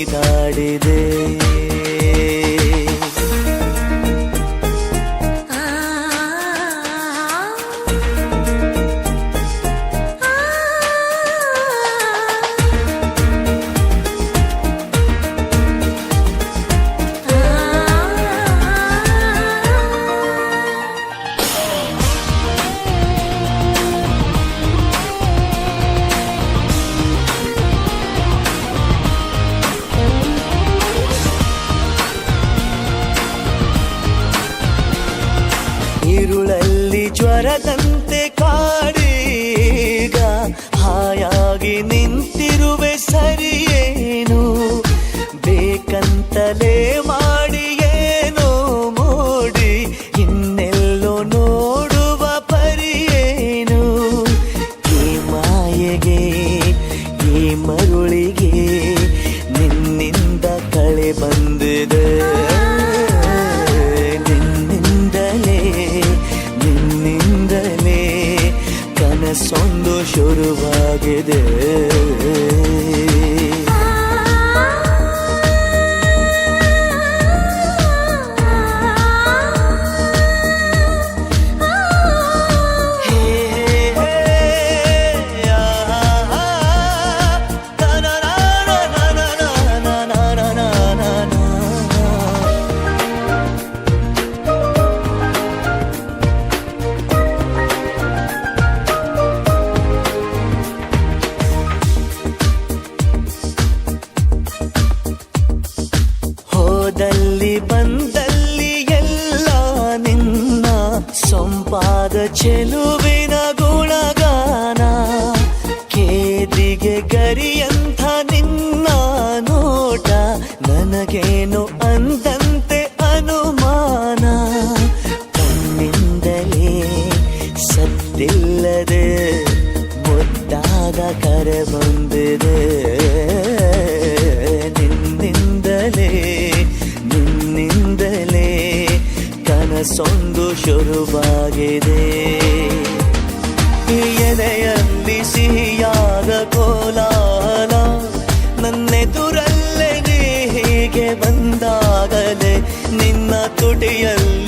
பனிதாடுதே ಇರುಳಲ್ಲಿ ಜ್ವರದ ಸೊಂದು ಶುರುವಾಗಿದೆ ಈ ಎಲೆಯಲ್ಲಿ ಸಿಹಿಯಾದ ಕೋಲಾಲ ನನ್ನೆದುರಲ್ಲೇ ನೀ ಹೀಗೆ ಬಂದಾಗಲೇ ನಿನ್ನ ತುಟಿಯಲ್ಲಿ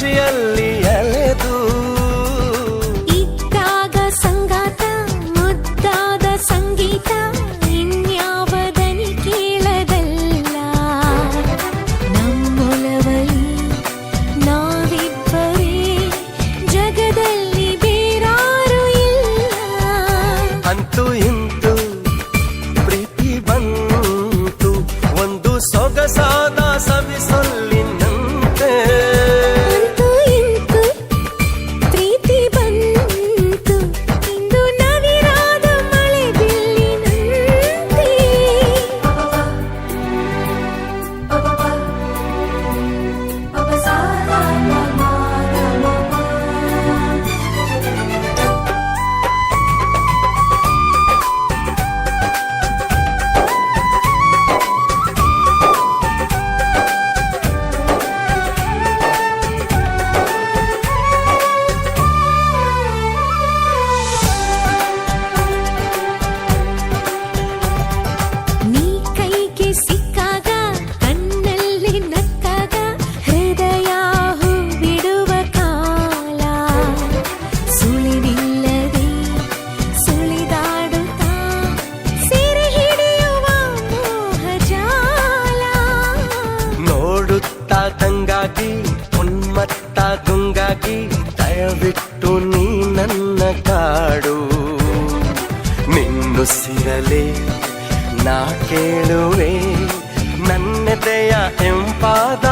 ಸಾಕ್ಷಿಯಲ್ಲಿ ಗಂಗಾಗಿ ದಯವಿಟ್ಟು ನೀ ನನ್ನ ಕಾಡು. ನಿನ್ನುಸಿರಲೇ ನಾ ಕೇಳುವೆ ನನ್ನ ದಯ ಎಂಪಾದ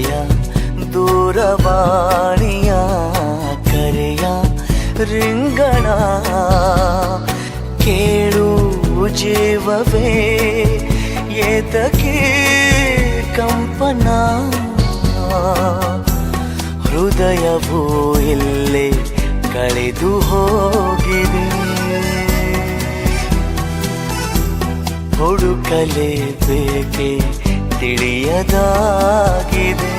ಎದೆಯ ದೂರವಾಣಿಯ ಕರೆಯ ರಿಂಗಣ ಕೇಳು ಜೀವವೇ ಏತಕ್ಕೆ ಕಂಪನ ಹೃದಯವು ಎಲ್ಲೇ ಕಳೆದು ಹೋಗಿದೆ. ಹುಡುಕಲೇಬೇಕೆ ತಿಳಿಯದಾಗಿದೆ.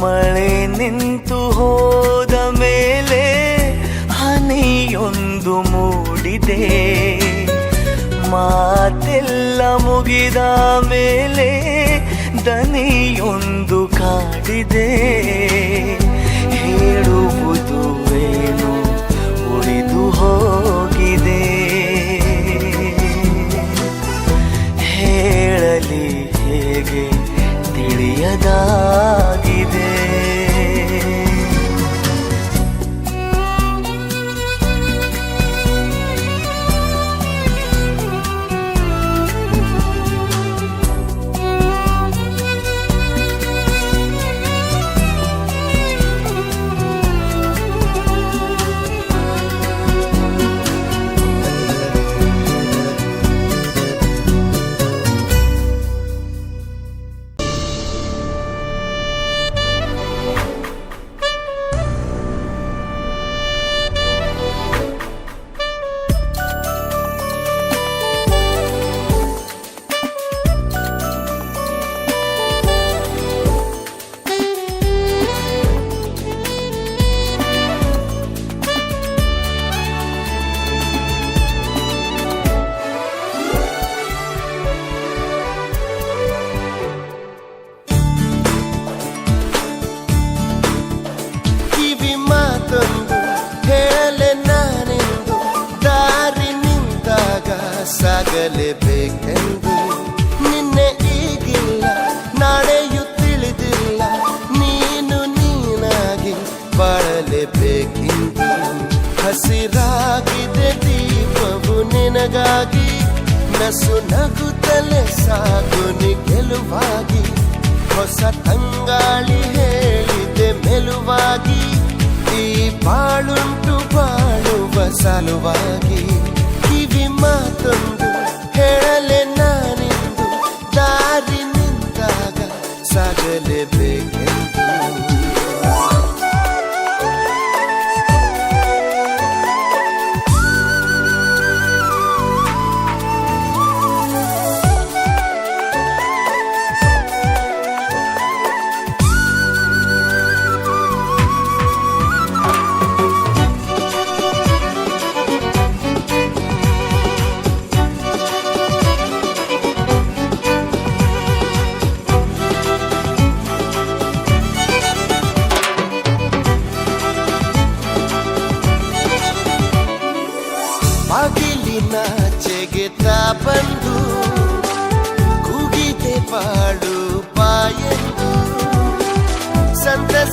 ಮಳೆ ನಿಂತು ಹೋದ ಮೇಲೆ ಹನಿಯೊಂದು ಮೂಡಿದೆ. ಮಾತೆಲ್ಲ ಮುಗಿದ ಮೇಲೆ ದನಿಯೊಂದು ಕಾಡಿದೆ. ಹೇಳುವುದು ಏನು?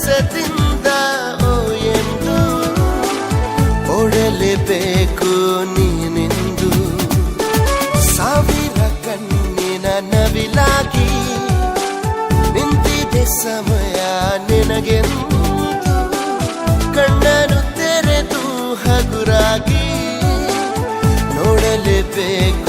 ಸಂತಸದಿಂದ ಓ ಎಂದು ಓಡಲೇಬೇಕು ನೀನೆಂದು. ಸಾವಿರ ಕಣ್ಣಿನ ನವಿಲಾಗಿ ನಿಂತಿದೆ ಸಮಯ ನಿನಗೆಂದು. ಕಣ್ಣನು ತೆರೆದು ಹಗುರಾಗಿ ನೋಡಲೇಬೇಕು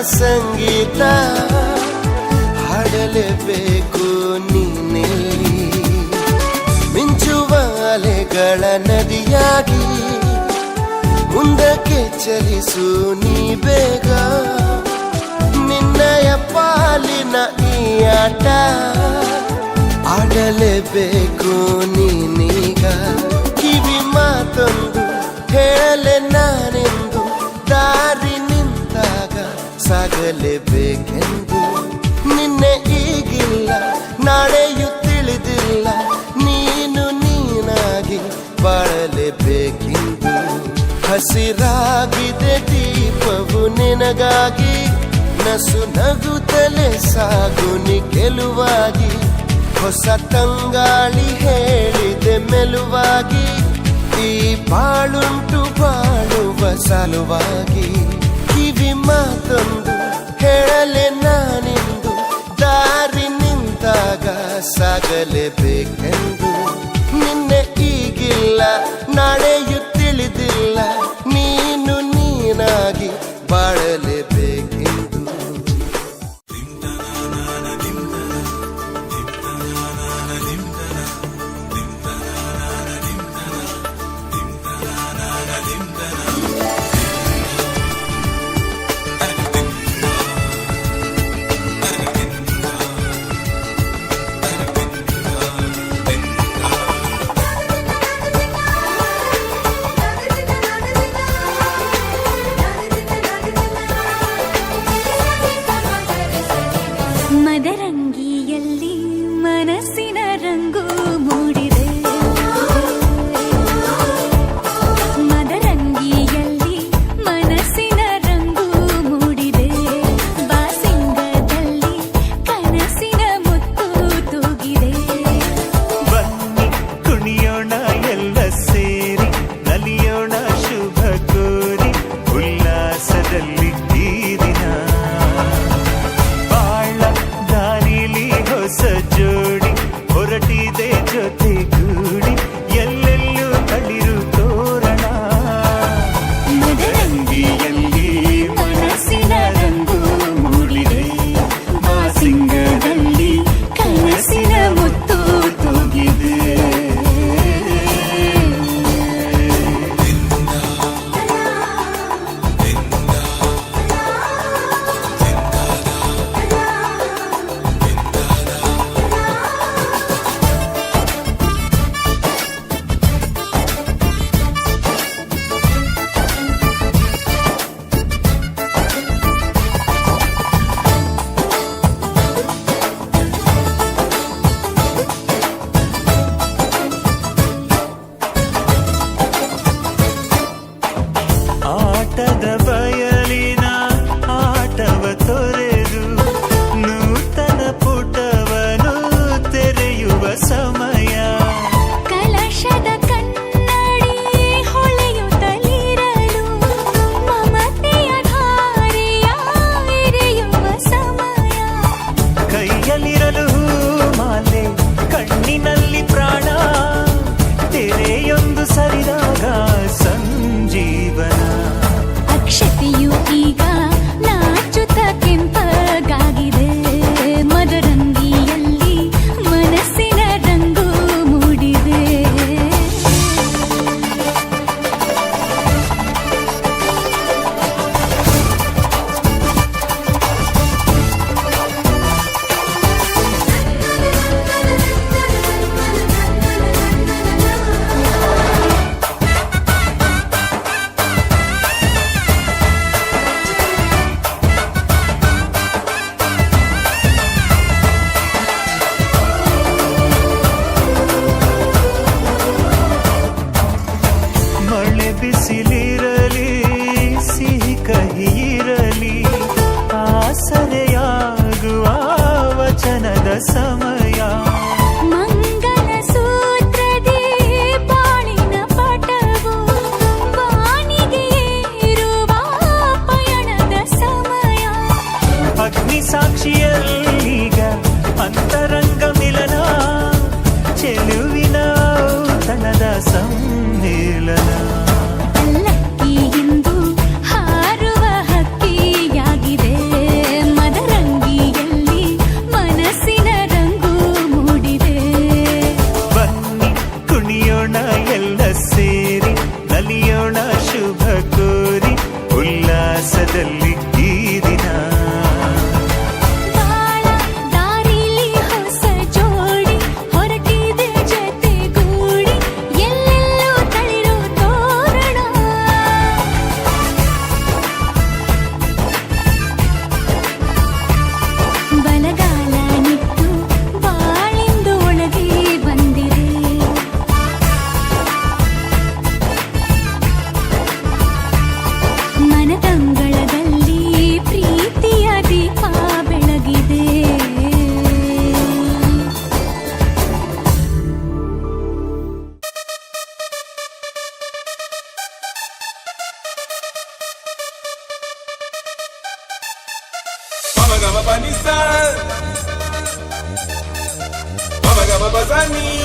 ಸಂಗೀತ ಹಾಡಲೇಬೇಕು ನೀನೆಲ್ಲಿ. ಮಿಂಚುವ ಅಲೆಗಳ ನದಿಯಾಗಿ ಮುಂದಕ್ಕೆ ಚಲಿಸು ನೀ ಬೇಗ. ನಿನ್ನಯ ಪಾಲಿನ ಈ ಆಟ ಆಡಲೇಬೇಕು ನೀನೀಗ. ಕಿವಿ ಮಾತೊಂದು ಹೇಳಲೆ ನಾನೆಂದು ದಾರಿ ಸಾಗಲೇಬೇಕೆಂದು ನಿನ್ನೆ ಈಗಿಲ್ಲ, ನಾಳೆಯು ತಿಳಿದಿಲ್ಲ. ನೀನು ನೀನಾಗಿ ಬಾಳಲೇಬೇಕೆಂದು ಹಸಿರಾಗಿದೆ ದೀಪವು ನಿನಗಾಗಿ. ನಸು ನಗುತ್ತಲೇ ಸಾಗು ನಿ ಗೆಲುವಾಗಿ. ಹೊಸ ತಂಗಾಳಿ ಹೇಳಿದೆ ಮೆಲುವಾಗಿ. ಈ ಬಾಳುಂಟು ಬಾಳುವ ಸಲುವಾಗಿ. ಮಾತೊಂದು ಹೇಳಲೆ ನಾನಿಂದು ದಾರಿ ನಿಂತಾಗ ಸಾಗಲೇಬೇಕೆಂದು ನಿನ್ನೆ ಈಗಿಲ್ಲ ನಾಳೆಯು ತಿಳಿದಿಲ್ಲ ನೀನು ನೀನಾಗಿ ಬಾಳಲೇಬೇಕೆಂದು ಕುಣಿಯೋಣ ಎಲ್ಲ ಸೇರಿ ನಲಿಯೋಣ ಶುಭ ಕೋರಿ ಉಲ್ಲಾಸದಲ್ಲಿ Baba Banisa Baba Gababazani